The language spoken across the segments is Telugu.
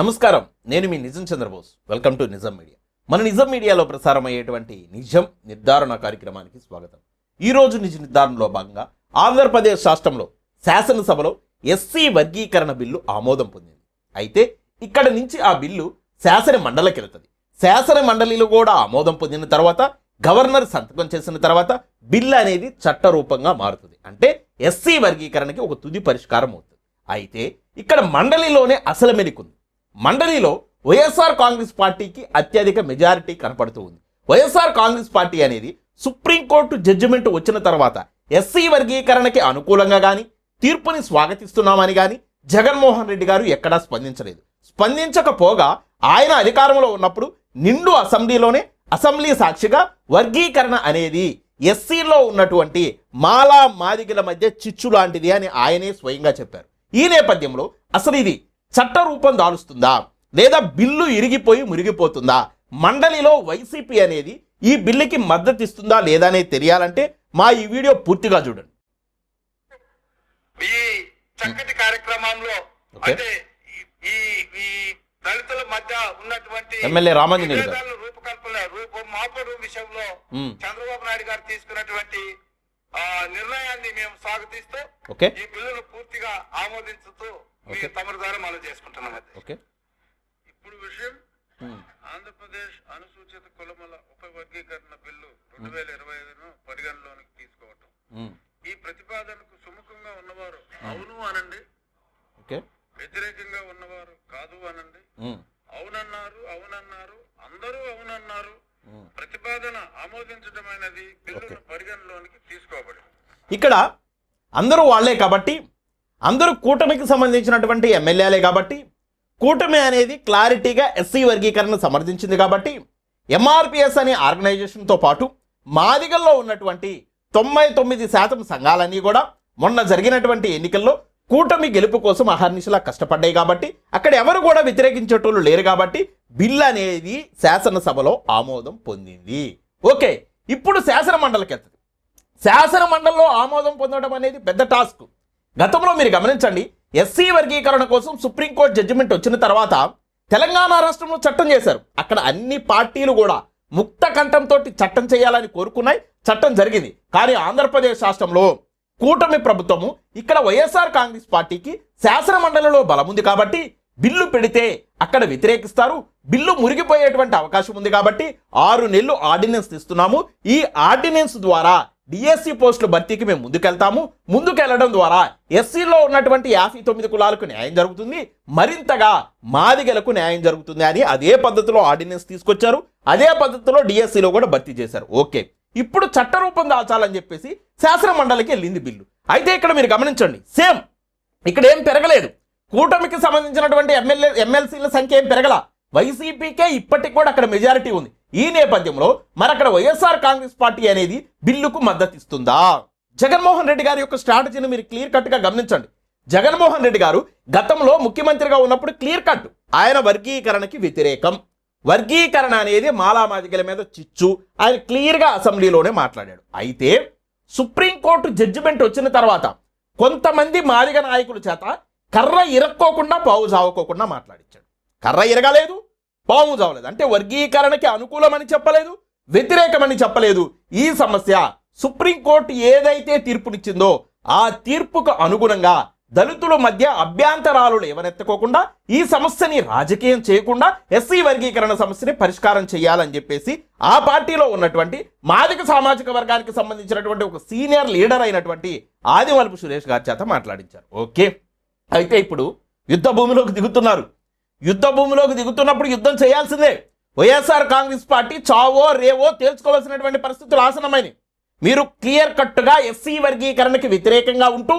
నమస్కారం. నేను మీ Nijam Chandrabose. Welcome to Nijam media. మన నిజం మీడియాలో ప్రసారం అయ్యేటువంటి నిజం నిర్ధారణ కార్యక్రమానికి స్వాగతం. ఈరోజు నిజ నిర్ధారణలో భాగంగా ఆంధ్రప్రదేశ్ రాష్ట్రంలో శాసనసభలో ఎస్సీ వర్గీకరణ బిల్లు ఆమోదం పొందింది. అయితే ఇక్కడ నుంచి ఆ బిల్లు శాసన మండలికి వెళ్తుంది శాసన మండలిలో కూడా ఆమోదం పొందిన తర్వాత గవర్నర్ సంతకం చేసిన తర్వాత బిల్లు అనేది చట్టరూపంగా మారుతుంది. అంటే ఎస్సీ వర్గీకరణకి ఒక తుది పరిష్కారం అవుతుంది. అయితే ఇక్కడ మండలిలోనే అసలు మెలికుంది. మండలిలో వైఎస్ఆర్ కాంగ్రెస్ పార్టీకి అత్యధిక మెజారిటీ కనపడుతూ ఉంది. వైఎస్ఆర్ కాంగ్రెస్ పార్టీ అనేది సుప్రీంకోర్టు జడ్జిమెంట్ వచ్చిన తర్వాత ఎస్సీ వర్గీకరణకి అనుకూలంగా కానీ తీర్పుని స్వాగతిస్తున్నామని కానీ జగన్మోహన్ రెడ్డి గారు ఎక్కడా స్పందించలేదు. స్పందించకపోగా ఆయన అధికారంలో ఉన్నప్పుడు నిండు అసెంబ్లీలోనే అసెంబ్లీ సాక్షిగా వర్గీకరణ అనేది ఎస్సీలో ఉన్నటువంటి మాలా మాదిగల మధ్య చిచ్చు లాంటిది అని ఆయనే స్వయంగా చెప్పారు. ఈ నేపథ్యంలో అసలు ఇది చట్ట రూపం దాలుస్తుందా లేదా బిల్లు ఇరిగిపోయి మురిగిపోతుందా మండలిలో వైసీపీ అనేది ఈ బిల్లుకి మద్దతు ఇస్తుందా లేదా అనేది తెలియాలంటే మా ఈ వీడియో పూర్తిగా చూడండి ఈ చక్కటి కార్యక్రమంలో. అంటే ఈ- దళితుల మధ్య ఉన్నటువంటి ఎమ్మెల్యే రామాంజనేయులు. విభేదాల రూపకల్పన రూప మార్పు విషయంలో. చంద్రబాబు నాయుడు గారు తీసుకున్నటువంటి ఆ నిర్ణయాన్ని మేము స్వాగతిస్తూ ఈ బిల్లును పూర్తిగా ఆమోదించుతూ. తమరి ద్వారా మనం చేసుకుంటున్నాం. ఓకే. ఇప్పుడు విషయం ఆంధ్రప్రదేశ్ అనుసూచిత కులముల ఉపవర్గీకరణ బిల్లు రెండు వేల ఇరవై ఐదును పరిగణలోనికి తీసుకోవటం. ఈ ప్రతిపాదనకు సుముఖంగా ఉన్నవారు అవును అనండి. ఓకే. వ్యతిరేకంగా ఉన్నవారు కాదు అనండి. అవునన్నారు అవునన్నారు అందరూ అవునన్నారు. ప్రతిపాదన ఆమోదించడమైనది బిల్లును పరిగణలోనికి తీసుకోబడింది. ఇక్కడ అందరూ వాళ్ళే కాబట్టి అందరూ కూటమికి సంబంధించినటువంటి ఎమ్మెల్యేలే కాబట్టి కూటమి అనేది క్లారిటీగా ఎస్సీ వర్గీకరణ సమర్థించింది కాబట్టి ఎంఆర్పిఎస్ అనే ఆర్గనైజేషన్తో పాటు మాదిగల్లో ఉన్నటువంటి తొంభై తొమ్మిది శాతం సంఘాలన్నీ కూడా మొన్న జరిగినటువంటి ఎన్నికల్లో కూటమి గెలుపు కోసం అహర్నిశలా కష్టపడ్డాయి కాబట్టి అక్కడ ఎవరు కూడా వ్యతిరేకించేటోళ్ళు లేరు కాబట్టి బిల్ అనేది శాసనసభలో ఆమోదం పొందింది. ఓకే ఇప్పుడు శాసన మండలికి వెళ్తుంది శాసన మండలిలో ఆమోదం పొందడం అనేది పెద్ద టాస్క్. గతంలో మీరు గమనించండి ఎస్సీ వర్గీకరణ కోసం సుప్రీంకోర్టు జడ్జిమెంట్ వచ్చిన తర్వాత తెలంగాణ రాష్ట్రంలో చట్టం చేశారు. అక్కడ అన్ని పార్టీలు కూడా ముక్త కంఠంతో చట్టం చేయాలని కోరుకున్నాయి చట్టం జరిగింది. కానీ ఆంధ్రప్రదేశ్ రాష్ట్రంలో కూటమి ప్రభుత్వము ఇక్కడ వైఎస్ఆర్ కాంగ్రెస్ పార్టీకి శాసన మండలిలో బలముంది కాబట్టి బిల్లు పెడితే అక్కడ వ్యతిరేకిస్తారు. బిల్లు మురిగిపోయేటువంటి అవకాశం ఉంది కాబట్టి ఆరు నెలలు ఆర్డినెన్స్ ఇస్తున్నాము. ఈ ఆర్డినెన్స్ ద్వారా డిఎస్సి పోస్టుల భర్తీకి మేము ముందుకెళ్తాము. ముందుకెళ్ళడం ద్వారా ఎస్సీలో ఉన్నటువంటి యాభై తొమ్మిది కులాలకు న్యాయం జరుగుతుంది. మరింతగా మాదిగలకు న్యాయం జరుగుతుంది అని అదే పద్ధతిలో ఆర్డినెన్స్ తీసుకొచ్చారు. అదే పద్ధతిలో డిఎస్సిలో కూడా భర్తీ చేశారు. ఓకే. ఇప్పుడు చట్టరూపం దాల్చాలని చెప్పేసి శాసన మండలికి వెళ్ళింది బిల్లు. అయితే ఇక్కడ మీరు గమనించండి. సేమ్. ఇక్కడ ఏం పెరగలేదు. కూటమికి సంబంధించినటువంటి ఎమ్మెల్యే ఎమ్మెల్సీల సంఖ్య ఏం పెరగల? వైసీపీకే ఇప్పటికి కూడా అక్కడ మెజారిటీ ఉంది. ఈ నేపథ్యంలో మరి అక్కడ వైఎస్ఆర్ కాంగ్రెస్ పార్టీ అనేది బిల్లుకు మద్దతు ఇస్తుందా జగన్మోహన్ రెడ్డి గారి యొక్క స్ట్రాటజీని మీరు క్లియర్ కట్గా గమనించండి. జగన్మోహన్ రెడ్డి గారు గతంలో ముఖ్యమంత్రిగా ఉన్నప్పుడు క్లియర్ కట్. ఆయన వర్గీకరణకి వ్యతిరేకం. వర్గీకరణ అనేది మాలామాదిగల మీద చిచ్చు. ఆయన క్లియర్గా అసెంబ్లీలోనే మాట్లాడాడు. అయితే సుప్రీంకోర్టు జడ్జిమెంట్ వచ్చిన తర్వాత కొంతమంది మాదిగ నాయకుల చేత కర్ర ఇరక్కోకుండా పావు చావుకోకుండా మాట్లాడించాడు కర్ర ఇరగలేదు పాము చావలేదు. అంటే వర్గీకరణకి అనుకూలమని చెప్పలేదు వ్యతిరేకమని చెప్పలేదు. ఈ సమస్య సుప్రీంకోర్టు ఏదైతే తీర్పునిచ్చిందో ఆ తీర్పుకు అనుగుణంగా దళితుల మధ్య అభ్యంతరాలు లేవనెత్తుకోకుండా ఈ సమస్యని రాజకీయం చేయకుండా ఎస్సీ వర్గీకరణ సమస్యని పరిష్కారం చేయాలని చెప్పేసి ఆ పార్టీలో ఉన్నటువంటి మాదిక సామాజిక వర్గానికి సంబంధించినటువంటి ఒక సీనియర్ లీడర్ అయినటువంటి ఆదివలపు సురేష్ గారి చేత మాట్లాడించారు. ఓకే. అయితే ఇప్పుడు యుద్ధ భూమిలోకి దిగుతున్నారు. యుద్ధ భూమిలోకి దిగుతున్నప్పుడు యుద్ధం చేయాల్సిందే. వైఎస్ఆర్ కాంగ్రెస్ పార్టీ చావో రేవో తేల్చుకోవాల్సినటువంటి పరిస్థితులు ఆసనమైనవి మీరు క్లియర్ కట్గా ఎస్సీ వర్గీకరణకి వ్యతిరేకంగా ఉంటూ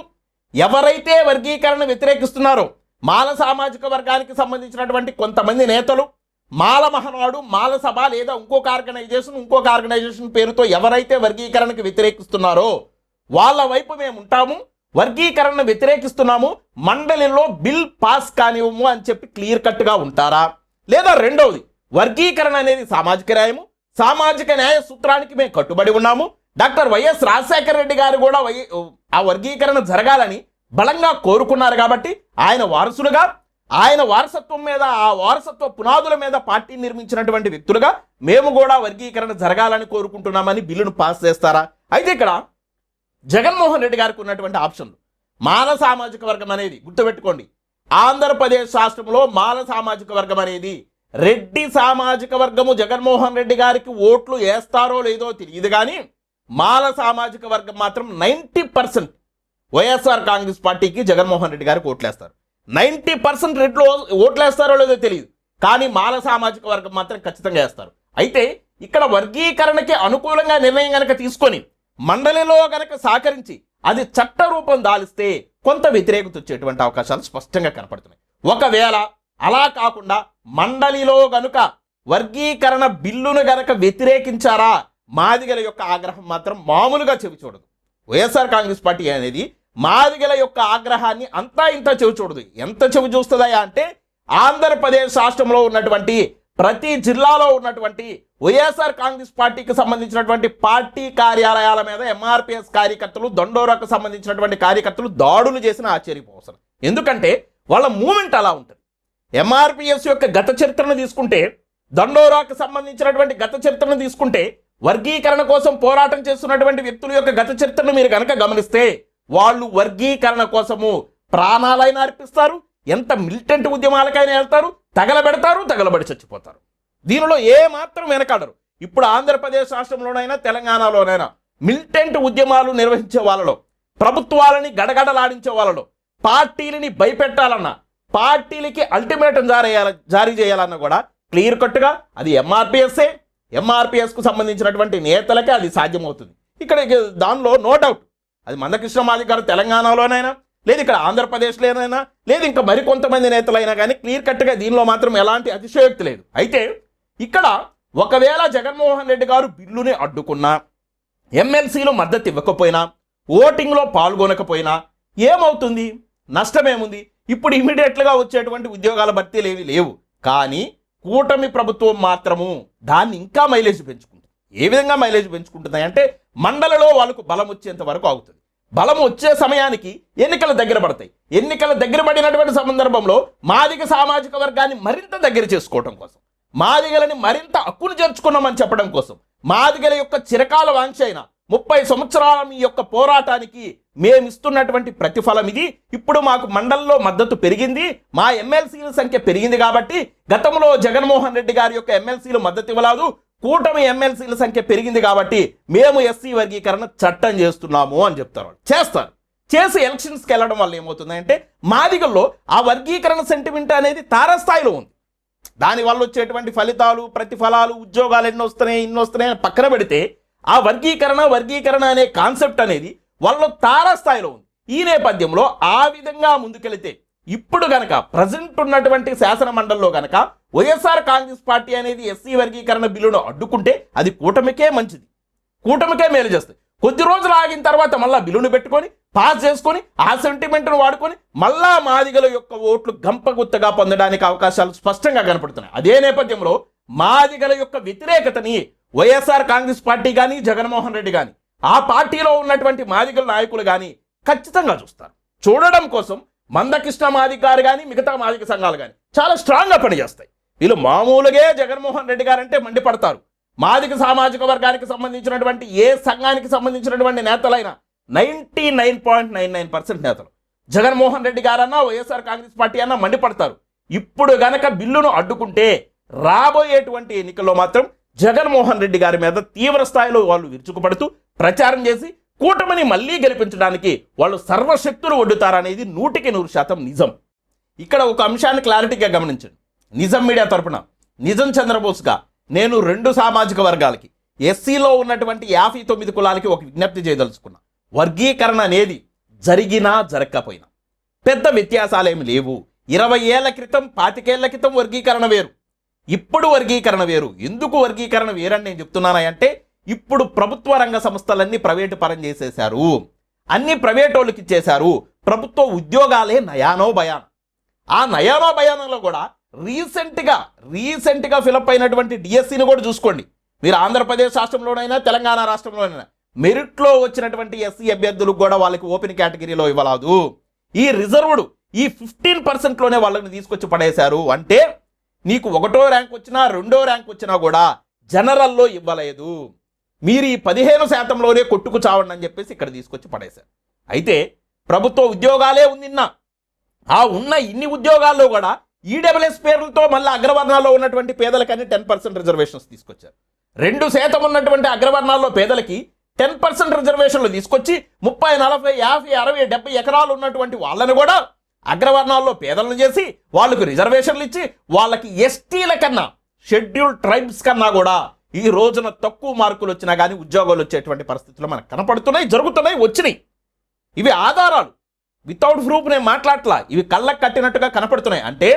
ఎవరైతే వర్గీకరణ వ్యతిరేకిస్తున్నారో మాల సామాజిక వర్గానికి సంబంధించినటువంటి కొంతమంది నేతలు మాల మహనాడు మాల సభ లేదా ఇంకొక ఆర్గనైజేషన్ ఇంకొక ఆర్గనైజేషన్ పేరుతో ఎవరైతే వర్గీకరణకి వ్యతిరేకిస్తున్నారో వాళ్ళ వైపు మేము ఉంటాము. వర్గీకరణ వ్యతిరేకిస్తున్నాము. మండలిలో బిల్ పాస్ కానివ్వము అని చెప్పి క్లియర్ కట్గా ఉంటారా? లేదా రెండవది వర్గీకరణ అనేది సామాజిక న్యాయము? సామాజిక న్యాయ సూత్రానికి మేము కట్టుబడి ఉన్నాము. డాక్టర్ వైఎస్ రాజశేఖర రెడ్డి గారు కూడా వై- ఆ వర్గీకరణ జరగాలని బలంగా కోరుకున్నారు కాబట్టి ఆయన వారసులుగా ఆయన వారసత్వం మీద ఆ వారసత్వ పునాదుల మీద పార్టీ నిర్మించినటువంటి వ్యక్తులుగా మేము కూడా వర్గీకరణ జరగాలని కోరుకుంటున్నామని బిల్లును పాస్ చేస్తారా? అయితే ఇక్కడ జగన్మోహన్ రెడ్డి గారికి ఉన్నటువంటి ఆప్షన్లు మాల సామాజిక వర్గం అనేది గుర్తుపెట్టుకోండి. ఆంధ్రప్రదేశ్ రాష్ట్రంలో మాల సామాజిక వర్గం అనేది రెడ్డి సామాజిక వర్గము జగన్మోహన్ రెడ్డి గారికి ఓట్లు వేస్తారో లేదో తెలియదు కానీ మాల సామాజిక వర్గం మాత్రం నైంటీ పర్సెంట్ వైఎస్ఆర్ కాంగ్రెస్ పార్టీకి జగన్మోహన్ రెడ్డి గారికి ఓట్లేస్తారు. నైంటీ పర్సెంట్ రెడ్లు ఓట్లేస్తారో లేదో తెలియదు. కానీ మాల సామాజిక వర్గం మాత్రం ఖచ్చితంగా వేస్తారు. అయితే ఇక్కడ వర్గీకరణకి అనుకూలంగా నిర్ణయం కనుక తీసుకొని మండలిలో గనక సహకరించి అది చట్ట రూపం దాలిస్తే కొంత వ్యతిరేకత వచ్చేటువంటి అవకాశాలు స్పష్టంగా కనపడుతున్నాయి. ఒకవేళ అలా కాకుండా మండలిలో గనుక వర్గీకరణ బిల్లును గనక వ్యతిరేకించారా? మాదిగల యొక్క ఆగ్రహం మాత్రం మామూలుగా చెవి చూడదు. వైఎస్ఆర్ కాంగ్రెస్ పార్టీ అనేది మాదిగల యొక్క ఆగ్రహాన్ని అంతా ఇంత చెవి చూడదు. ఎంత చెవి చూస్తుందా అంటే ఆంధ్రప్రదేశ్ రాష్ట్రంలో ఉన్నటువంటి ప్రతి జిల్లాలో ఉన్నటువంటి వైఎస్ఆర్ కాంగ్రెస్ పార్టీకి సంబంధించినటువంటి పార్టీ కార్యాలయాల మీద ఎంఆర్పిఎస్ కార్యకర్తలు దండోరాకు సంబంధించినటువంటి కార్యకర్తలు దాడులు చేసిన ఆశ్చర్యపోవసరం ఎందుకంటే వాళ్ళ మూమెంట్ అలా ఉంటుంది. ఎంఆర్పిఎస్ యొక్క గత చరిత్రను తీసుకుంటే దండోరాకు సంబంధించినటువంటి గత చరిత్రను తీసుకుంటే వర్గీకరణ కోసం పోరాటం చేస్తున్నటువంటి వ్యక్తుల యొక్క గత చరిత్రను మీరు కనుక గమనిస్తే వాళ్ళు వర్గీకరణ కోసము ప్రాణాలైనా అర్పిస్తారు ఎంత మిలిటెంట్ ఉద్యమాలకైనా వెళ్తారు తగలబెడతారు తగలబడి చచ్చిపోతారు. దీనిలో ఏ మాత్రం వెనకాడరు. ఇప్పుడు ఆంధ్రప్రదేశ్ రాష్ట్రంలోనైనా తెలంగాణలోనైనా మిలిటెంట్ ఉద్యమాలు నిర్వహించే వాళ్ళలో ప్రభుత్వాలని గడగడలాడించే వాళ్ళలో పార్టీలని భయపెట్టాలన్నా పార్టీలకి అల్టిమేటం జారీ చేయాల- జారీ చేయాలన్నా కూడా క్లియర్ కట్గా అది ఎంఆర్పిఎస్ఏ ఎంఆర్పిఎస్కు సంబంధించినటువంటి నేతలకే అది సాధ్యమవుతుంది. ఇక్కడ దానిలో నో డౌట్ అది మందకృష్ణ మాది గారు తెలంగాణలోనైనా లేదు ఇక్కడ ఆంధ్రప్రదేశ్లోనైనా లేదు ఇంకా మరికొంతమంది నేతలైనా కానీ క్లియర్ కట్గా దీనిలో మాత్రం ఎలాంటి అతిశయోక్తి లేదు. అయితే ఇక్కడ ఒకవేళ జగన్మోహన్ రెడ్డి గారు బిల్లుని అడ్డుకున్నా ఎమ్మెల్సీలు మద్దతు ఇవ్వకపోయినా ఓటింగ్లో పాల్గొనకపోయినా ఏమవుతుంది? నష్టమేముంది? ఇప్పుడు ఇమీడియట్లుగా వచ్చేటువంటి ఉద్యోగాల భర్తీలు ఏవి లేవు. కానీ కూటమి ప్రభుత్వం మాత్రము దాన్ని ఇంకా మైలేజ్ పెంచుకుంటుంది. ఏ విధంగా మైలేజ్ పెంచుకుంటుంది అంటే మండలలో వాళ్ళకు బలం వచ్చేంత వరకు అవుతుంది బలం వచ్చే సమయానికి ఎన్నికలు దగ్గర పడతాయి. ఎన్నికల దగ్గర పడినటువంటి సందర్భంలో మాదిగ సామాజిక వర్గాన్ని మరింత దగ్గర చేసుకోవడం కోసం. మాదిగలని మరింత హక్కును చేర్చుకున్నామని చెప్పడం కోసం. మాదిగల యొక్క చిరకాల వాంఛ అయిన ముప్పై సంవత్సరాల మీ యొక్క పోరాటానికి మేము ఇస్తున్నటువంటి ప్రతిఫలం ఇది. ఇప్పుడు మాకు మండలంలో మద్దతు పెరిగింది. మా ఎమ్మెల్సీల సంఖ్య పెరిగింది కాబట్టి గతంలో జగన్మోహన్ రెడ్డి గారి యొక్క ఎమ్మెల్సీలు మద్దతు ఇవ్వలేదు. కూటమి ఎమ్మెల్సీల సంఖ్య పెరిగింది కాబట్టి మేము ఎస్సీ వర్గీకరణ చట్టం చేస్తున్నాము అని చెప్తారు చేస్తారు. చేసి ఎలక్షన్స్కి వెళ్ళడం వల్ల ఏమవుతుందంటే మాదిగల్లో ఆ వర్గీకరణ సెంటిమెంట్ అనేది తారస్థాయిలో ఉంది. దానివల్ల వచ్చేటువంటి ఫలితాలు ప్రతిఫలాలు ఉద్యోగాలు ఎన్ని వస్తున్నాయి ఇన్ని వస్తున్నాయి అని పక్కన పెడితే ఆ వర్గీకరణ వర్గీకరణ అనే కాన్సెప్ట్ అనేది వాళ్ళ తారాస్థాయిలో ఉంది. ఈ నేపథ్యంలో ఆ విధంగా ముందుకెళితే ఇప్పుడు గనక ప్రజెంట్ ఉన్నటువంటి శాసన మండలిలో గనక వైఎస్ఆర్ కాంగ్రెస్ పార్టీ అనేది ఎస్సీ వర్గీకరణ బిల్లును అడ్డుకుంటే అది కూటమికే మంచిది. కూటమికే మేలు చేస్తుంది. కొద్ది రోజులు ఆగిన తర్వాత మళ్ళీ బిల్లును పెట్టుకొని పాస్ చేసుకొని ఆ సెంటిమెంట్ను వాడుకొని మళ్ళా మాదిగల యొక్క ఓట్లు గంపగుత్తగా పొందడానికి అవకాశాలు స్పష్టంగా కనపడుతున్నాయి. అదే నేపథ్యంలో మాదిగల యొక్క వ్యతిరేకతని వైఎస్ఆర్ కాంగ్రెస్ పార్టీ కానీ జగన్మోహన్ రెడ్డి కానీ ఆ పార్టీలో ఉన్నటువంటి మాదిగల నాయకులు కానీ ఖచ్చితంగా చూస్తారు. చూడడం కోసం మందకృష్ణ మాదిగ గారు కానీ మిగతా మాదిగ సంఘాలు కానీ చాలా స్ట్రాంగ్గా పనిచేస్తాయి. వీళ్ళు మామూలుగా జగన్మోహన్ రెడ్డి గారు అంటే మండిపడతారు. మాదిక సామాజిక వర్గానికి సంబంధించినటువంటి ఏ సంఘానికి సంబంధించినటువంటి నేతలైనా ninety nine point nine nine percent నేతలు. జగన్మోహన్ రెడ్డి గారన్నా వైఎస్ఆర్ కాంగ్రెస్ పార్టీ అన్నా మండిపడతారు. ఇప్పుడు గనక బిల్లును అడ్డుకుంటే రాబోయేటువంటి ఎన్నికల్లో మాత్రం జగన్మోహన్ రెడ్డి గారి మీద తీవ్ర స్థాయిలో వాళ్ళు విరుచుకుపడుతూ ప్రచారం చేసి కూటమిని మళ్ళీ గెలిపించడానికి వాళ్ళు సర్వశక్తులు ఒడ్డుతారనేది నూటికి నూరు శాతం నిజం. ఇక్కడ ఒక అంశాన్ని క్లారిటీగా గమనించండి. నిజం మీడియా తరపున నిజం చంద్రబోస్గా నేను రెండు సామాజిక వర్గాలకి ఎస్సీలో ఉన్నటువంటి యాభై తొమ్మిది కులాలకి ఒక విజ్ఞప్తి చేయదలుచుకున్నా. వర్గీకరణ అనేది జరిగినా జరగకపోయినా పెద్ద వ్యత్యాసాలేమి లేవు. ఇరవై ఏళ్ళ క్రితం పాతికేళ్ళ క్రితం వర్గీకరణ వేరు. ఇప్పుడు వర్గీకరణ వేరు. ఎందుకు వర్గీకరణ వేరని నేను చెప్తున్నానా అంటే ఇప్పుడు ప్రభుత్వ రంగ సంస్థలన్నీ ప్రైవేటు పరం చేసేశారు. అన్ని ప్రైవేట్ వాళ్ళకి ఇచ్చేశారు. ప్రభుత్వ ఉద్యోగాలే నయానో భయాన్. ఆ నయానో భయానంలో కూడా రీసెంట్గా రీసెంట్గా ఫిలప్ అయినటువంటి డిఎస్సిని కూడా చూసుకోండి. మీరు ఆంధ్రప్రదేశ్ రాష్ట్రంలోనైనా తెలంగాణ రాష్ట్రంలోనైనా. మెరిట్లో వచ్చినటువంటి ఎస్సీ అభ్యర్థులకు కూడా వాళ్ళకి ఓపెన్ కేటగిరీలో ఇవ్వలేదు ఈ రిజర్వ్డ్ ఈ ఫిఫ్టీన్ పర్సెంట్లోనే వాళ్ళని తీసుకొచ్చి పడేశారు. అంటే నీకు ఒకటో ర్యాంక్ వచ్చినా రెండో ర్యాంక్ వచ్చినా కూడా జనరల్లో ఇవ్వలేదు. మీరు ఈ పదిహేను శాతంలోనే కొట్టుకు చావండి అని చెప్పేసి ఇక్కడ తీసుకొచ్చి పడేశారు. అయితే ప్రభుత్వ ఉద్యోగాలే ఉందిన్న ఆ ఉన్న ఇన్ని ఉద్యోగాల్లో కూడా ఈడబ్ల్యూఎస్ పేర్లతో మళ్ళీ అగ్రవర్ణాల్లో ఉన్నటువంటి పేదలకని టెన్ పర్సెంట్ రిజర్వేషన్స్ తీసుకొచ్చారు. రెండు శాతం ఉన్నటువంటి అగ్రవర్ణాల్లో పేదలకి టెన్ పర్సెంట్ రిజర్వేషన్లు తీసుకొచ్చి ముప్పై నలభై యాభై అరవై డెబ్బై ఎకరాలు ఉన్నటువంటి వాళ్ళని కూడా అగ్రవర్ణాల్లో పేదలను చేసి వాళ్ళకు రిజర్వేషన్లు ఇచ్చి వాళ్ళకి ఎస్టీల కన్నా షెడ్యూల్ ట్రైబ్స్ కన్నా కూడా ఈ రోజున తక్కువ మార్కులు వచ్చినా కానీ ఉద్యోగాలు వచ్చేటువంటి పరిస్థితులు మనకు కనపడుతున్నాయి జరుగుతున్నాయి వచ్చినాయి. ఇవి ఆధారాలు. వితౌట్ ప్రూఫ్ నేను మాట్లాడట్లా. ఇవి కళ్ళకు కట్టినట్టుగా కనపడుతున్నాయి. అంటే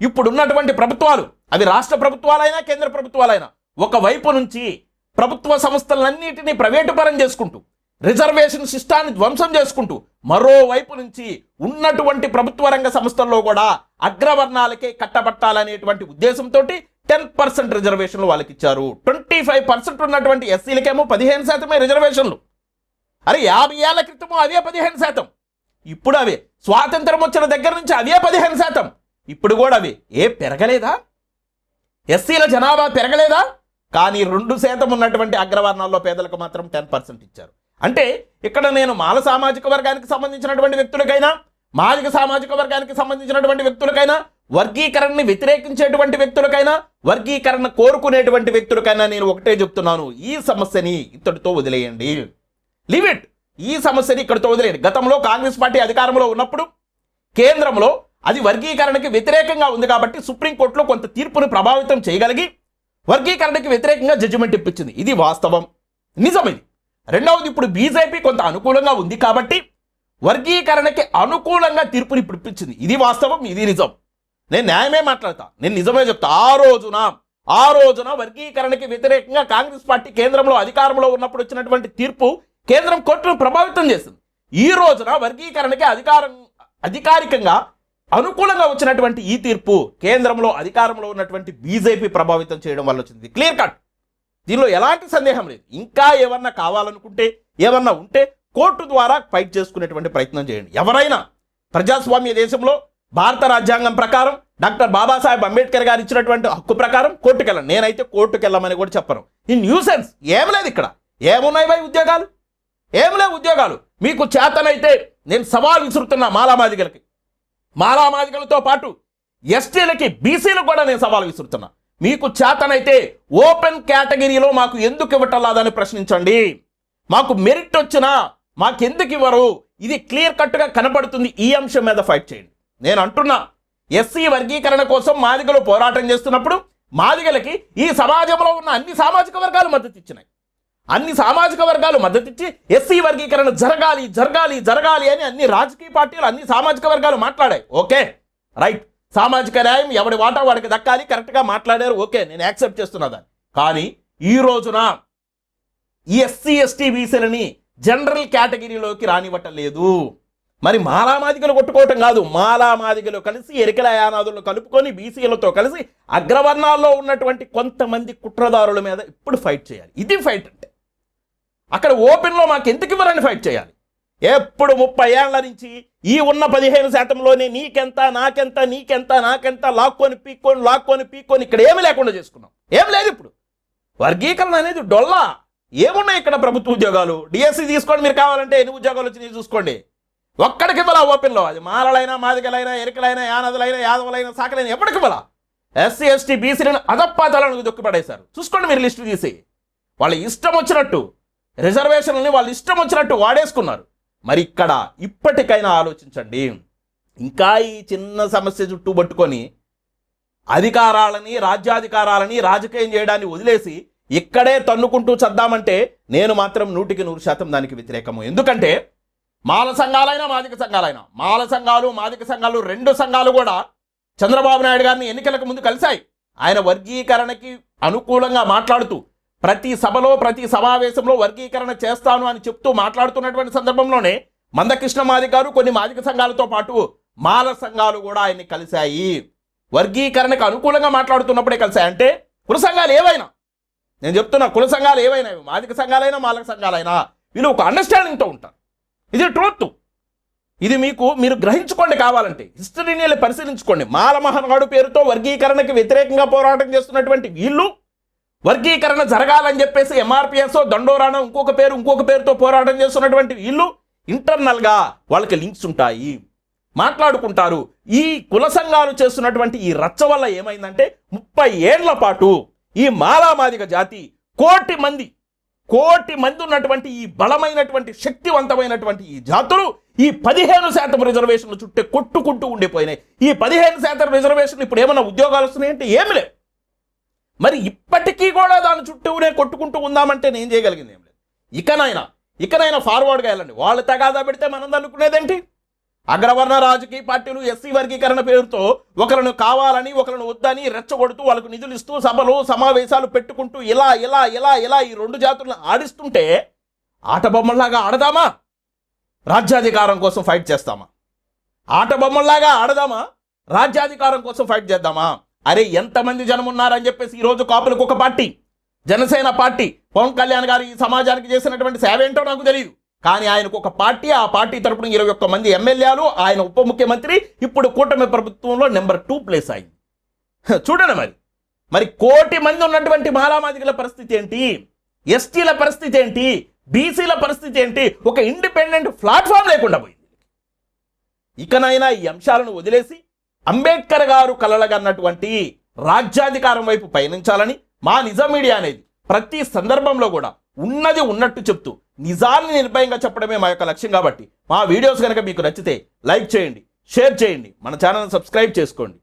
ఇప్పుడున్నటువంటి ప్రభుత్వాలు అవి రాష్ట్ర ప్రభుత్వాలైనా కేంద్ర ప్రభుత్వాలైనా ఒకవైపు నుంచి ప్రభుత్వ సంస్థలన్నిటినీ ప్రైవేటుపరం చేసుకుంటూ రిజర్వేషన్ సిస్టాన్ని ధ్వంసం చేసుకుంటూ మరోవైపు నుంచి ఉన్నటువంటి ప్రభుత్వ రంగ సంస్థల్లో కూడా అగ్రవర్ణాలకే కట్టబట్టాలనేటువంటి ఉద్దేశంతో టెన్ పర్సెంట్ రిజర్వేషన్లు వాళ్ళకి ఇచ్చారు ట్వంటీ ఫైవ్ పర్సెంట్ ఉన్నటువంటి ఎస్సీలకేమో పదిహేను శాతమే రిజర్వేషన్లు. అరే యాభై ఏళ్ళ క్రితము అవే పదిహేను శాతం. ఇప్పుడు అవే స్వాతంత్రం వచ్చిన దగ్గర నుంచి అవే పదిహేను శాతం. ఇప్పుడు కూడా అవి ఏ పెరగలేదా? ఎస్సీల జనాభా పెరగలేదా? కానీ రెండు శాతం ఉన్నటువంటి అగ్రవర్ణాల్లో పేదలకు మాత్రం టెన్ పర్సెంట్ ఇచ్చారు. అంటే ఇక్కడ నేను మాల సామాజిక వర్గానికి సంబంధించినటువంటి వ్యక్తులకైనా మాదిక సామాజిక వర్గానికి సంబంధించినటువంటి వ్యక్తులకైనా వర్గీకరణని వ్యతిరేకించేటువంటి వ్యక్తులకైనా వర్గీకరణ కోరుకునేటువంటి వ్యక్తులకైనా నేను ఒకటే చెప్తున్నాను. ఈ సమస్యని ఇతడితో వదిలేయండి. లిమిట్ ఈ సమస్యని ఇక్కడితో వదిలేయండి. గతంలో కాంగ్రెస్ పార్టీ అధికారంలో ఉన్నప్పుడు కేంద్రంలో అది వర్గీకరణకి వ్యతిరేకంగా ఉంది కాబట్టి సుప్రీంకోర్టులో కొంత తీర్పును ప్రభావితం చేయగలిగి వర్గీకరణకి వ్యతిరేకంగా జడ్జిమెంట్ ఇప్పించింది. ఇది వాస్తవం. నిజం రెండవది ఇప్పుడు బీజేపీ కొంత అనుకూలంగా ఉంది కాబట్టి వర్గీకరణకి అనుకూలంగా తీర్పుని ఇప్పించింది ఇది వాస్తవం ఇది నిజం. నేను న్యాయమే మాట్లాడతా. నేను నిజమే చెప్తా. ఆ రోజున ఆ రోజున వర్గీకరణకి వ్యతిరేకంగా కాంగ్రెస్ పార్టీ కేంద్రంలో అధికారంలో ఉన్నప్పుడు వచ్చినటువంటి తీర్పు కేంద్రం కోర్టును ప్రభావితం చేసింది. ఈ రోజున వర్గీకరణకి అధికారం అధికారికంగా అనుకూలంగా వచ్చినటువంటి ఈ తీర్పు కేంద్రంలో అధికారంలో ఉన్నటువంటి బీజేపీ ప్రభావితం చేయడం వల్ల వచ్చింది. Clear cut. దీనిలో ఎలాంటి సందేహం లేదు. ఇంకా ఏమన్నా కావాలనుకుంటే ఏమన్నా ఉంటే కోర్టు ద్వారా ఫైట్ చేసుకునేటువంటి ప్రయత్నం చేయండి. ఎవరైనా ప్రజాస్వామ్య దేశంలో భారత రాజ్యాంగం ప్రకారం డాక్టర్ బాబాసాహెబ్ అంబేద్కర్ గారు ఇచ్చినటువంటి హక్కు ప్రకారం కోర్టుకెళ్ళను నేనైతే కోర్టుకెళ్ళమని కూడా చెప్పను. ఈ న్యూసెన్స్ ఏం లేదు ఇక్కడ. ఏమున్నాయి భయ్ ఉద్యోగాలు? ఏం లేవు ఉద్యోగాలు. మీకు చేతనైతే నేను సవాల్ విసురుతున్నా మాలామాదిగలకి. మాలామాదికలతో పాటు ఎస్టీలకి బీసీలకు కూడా నేను సవాల్ విసురుతున్నా. మీకు చేతనైతే ఓపెన్ కేటగిరీలో మాకు ఎందుకు ఇవ్వటలాదని ప్రశ్నించండి. మాకు మెరిట్ వచ్చినా మాకెందుకు ఇవ్వరు? ఇది క్లియర్ కట్గా కనపడుతుంది ఈ అంశం మీద ఫైట్ చేయండి. నేను అంటున్నా ఎస్సీ వర్గీకరణ కోసం మాదిగలు పోరాటం చేస్తున్నప్పుడు మాదిగలకి ఈ సమాజంలో ఉన్న అన్ని సామాజిక వర్గాలు మద్దతు ఇచ్చినాయి. అన్ని సామాజిక వర్గాలు మద్దతిచ్చి ఎస్సీ వర్గీకరణ జరగాలి జరగాలి జరగాలి అని అన్ని రాజకీయ పార్టీలు అన్ని సామాజిక వర్గాలు మాట్లాడాయి. Okay right. సామాజిక న్యాయం ఎవడి వాటా వాడికి దక్కాలి కరెక్ట్గా మాట్లాడారు ఓకే నేను యాక్సెప్ట్ చేస్తున్నా దాన్ని. కానీ ఈ రోజున ఈ ఎస్సీ ఎస్టీ బీసీలని జనరల్ కేటగిరీలోకి రానివ్వటలేదు మరి మాలామాదిగలు కొట్టుకోవటం కాదు. మాలామాదిగలు కలిసి ఎరికల యానాదులను కలుపుకొని బీసీలతో కలిసి అగ్రవర్ణాల్లో ఉన్నటువంటి కొంతమంది కుట్రదారుల మీద ఇప్పుడు ఫైట్ చేయాలి. ఇది ఫైట్. అక్కడ ఓపెన్లో మాకు ఎందుకు ఇవ్వరని ఫైట్ చేయాలి. ఎప్పుడు ముప్పై ఏళ్ళ నుంచి ఈ ఉన్న పదిహేను శాతంలోనే నీకెంత నాకెంత నీకెంత నాకెంత లాక్కొని పీక్కొని లాక్కొని పీక్కొని ఇక్కడ ఏమీ లేకుండా చేసుకున్నాం. ఏం లేదు ఇప్పుడు. వర్గీకరణ అనేది డొల్లా. ఏమున్నాయి ఇక్కడ ప్రభుత్వ ఉద్యోగాలు? డిఎస్సి తీసుకోండి మీరు కావాలంటే ఎన్ని ఉద్యోగాలు వచ్చి చూసుకోండి. ఒక్కడికి ఇవ్వాలా ఓపెన్లో? అది మాలలైనా మాదిగలైనా ఎరికలైనా యానదులైనా యాదవులైనా సాకలైనా ఎప్పటికి ఇవ్వాలా? ఎస్సీ ఎస్టీ బీసీలను అదప్పాతాలను దొక్కిపడేశారు. చూసుకోండి మీరు లిస్టు తీసి. వాళ్ళ ఇష్టం వచ్చినట్టు. రిజర్వేషన్లని వాళ్ళు ఇష్టం వచ్చినట్టు వాడేసుకున్నారు. మరి ఇక్కడ ఇప్పటికైనా ఆలోచించండి. ఇంకా ఈ చిన్న సమస్య చుట్టూ పట్టుకొని అధికారాలని రాజ్యాధికారాలని రాజకీయం చేయడాన్ని వదిలేసి ఇక్కడే తన్నుకుంటూ చద్దామంటే నేను మాత్రం నూటికి నూరు శాతం దానికి వ్యతిరేకము. ఎందుకంటే మాల సంఘాలైనా మాదిక సంఘాలైనా మాల సంఘాలు మాదిక సంఘాలు రెండు సంఘాలు కూడా చంద్రబాబు నాయుడు గారిని ఎన్నికలకు ముందు కలిశాయి. ఆయన వర్గీకరణకి అనుకూలంగా మాట్లాడుతూ ప్రతి సభలో ప్రతి సమావేశంలో వర్గీకరణ చేస్తాను అని చెప్తూ మాట్లాడుతున్నటువంటి సందర్భంలోనే మందకృష్ణ మాది గారు కొన్ని మాదిక సంఘాలతో పాటు మాల సంఘాలు కూడా ఆయన్ని కలిశాయి. వర్గీకరణకు అనుకూలంగా మాట్లాడుతున్నప్పుడే కలిశాయి. అంటే కుల సంఘాలు ఏవైనా నేను చెప్తున్నా కుల సంఘాలు ఏవైనా మాదిక సంఘాలైనా మాలక సంఘాలైనా వీళ్ళు ఒక అండర్స్టాండింగ్తో ఉంటారు. ఇది ట్రూత్ ఇది మీకు మీరు గ్రహించుకోండి కావాలంటే హిస్టరీని వెళ్ళి పరిశీలించుకోండి. మాల మహనాడు పేరుతో వర్గీకరణకి వ్యతిరేకంగా పోరాటం చేస్తున్నటువంటి వీళ్ళు వర్గీకరణ జరగాలని చెప్పేసి ఎంఆర్పిఎస్ దండోరానో ఇంకొక పేరు ఇంకొక పేరుతో పోరాటం చేస్తున్నటువంటి వీళ్ళు ఇంటర్నల్గా వాళ్ళకి లింక్స్ ఉంటాయి. మాట్లాడుకుంటారు. ఈ కుల సంఘాలు చేస్తున్నటువంటి ఈ రచ్చ వల్ల ఏమైందంటే ముప్పై ఏళ్ళ పాటు ఈ మాలామాదిగ జాతి కోటి మంది కోటి మంది ఉన్నటువంటి ఈ బలమైనటువంటి శక్తివంతమైనటువంటి ఈ జాతులు ఈ పదిహేను శాతం రిజర్వేషన్ల చుట్టే కొట్టుకుంటూ ఉండిపోయినాయి. ఈ పదిహేను శాతం రిజర్వేషన్ ఇప్పుడు ఏమైనా ఉద్యోగాలు వస్తున్నాయంటే ఏమి లేవు. మరి ఇప్పటికీ కూడా దాని చుట్టూనే కొట్టుకుంటూ ఉందామంటే నేను చేయగలిగింది ఏం లేదు. ఇకనైనా ఇకనైనా ఫార్వర్డ్గా వెళ్ళండి. వాళ్ళు తగాదా పెడితే మనం అనుకునేదేంటి? అగ్రవర్ణ రాజకీయ పార్టీలు ఎస్సీ వర్గీకరణ పేరుతో ఒకరిని కావాలని ఒకరిని వద్దని రెచ్చగొడుతూ వాళ్ళకు నిధులు ఇస్తూ సభలు సమావేశాలు పెట్టుకుంటూ ఇలా ఇలా ఇలా ఇలా ఈ రెండు జాతులను ఆడిస్తుంటే ఆట బొమ్మల్లాగా ఆడదామా? రాజ్యాధికారం కోసం ఫైట్ చేస్తామా? ఆట బొమ్మల్లాగా ఆడదామా? రాజ్యాధికారం కోసం ఫైట్ చేద్దామా? అరే ఎంతమంది జనం ఉన్నారని చెప్పేసి ఈరోజు కాపులకు ఒక పార్టీ జనసేన పార్టీ పవన్ కళ్యాణ్ గారు ఈ సమాజానికి చేసినటువంటి సేవ ఏంటో నాకు తెలియదు కానీ ఆయనకు ఒక పార్టీ ఆ పార్టీ తరపున ఇరవై ఒక్క మంది ఎమ్మెల్యేలు ఆయన ఉప ముఖ్యమంత్రి ఇప్పుడు కూటమి ప్రభుత్వంలో నెంబర్ టూ ప్లేస్ అయింది. చూడండి మరి. మరి కోటి మంది ఉన్నటువంటి మాలామాదిగల పరిస్థితి ఏంటి? ఎస్టీల పరిస్థితి ఏంటి? బీసీల పరిస్థితి ఏంటి? ఒక ఇండిపెండెంట్ ప్లాట్ఫామ్ లేకుండా పోయింది. ఇకనైనా ఈ అంశాలను వదిలేసి అంబేద్కర్ గారు కలలగన్నటువంటి రాజ్యాధికారం వైపు పయనించాలని మా నిజం మీడియా అనేది ప్రతి సందర్భంలో కూడా ఉన్నది ఉన్నట్టు చెప్తూ నిజాన్ని నిర్భయంగా చెప్పడమే మా యొక్క లక్ష్యం కాబట్టి మా వీడియోస్ కనుక మీకు నచ్చితే లైక్ చేయండి షేర్ చేయండి మన ఛానల్ సబ్స్క్రైబ్ చేసుకోండి.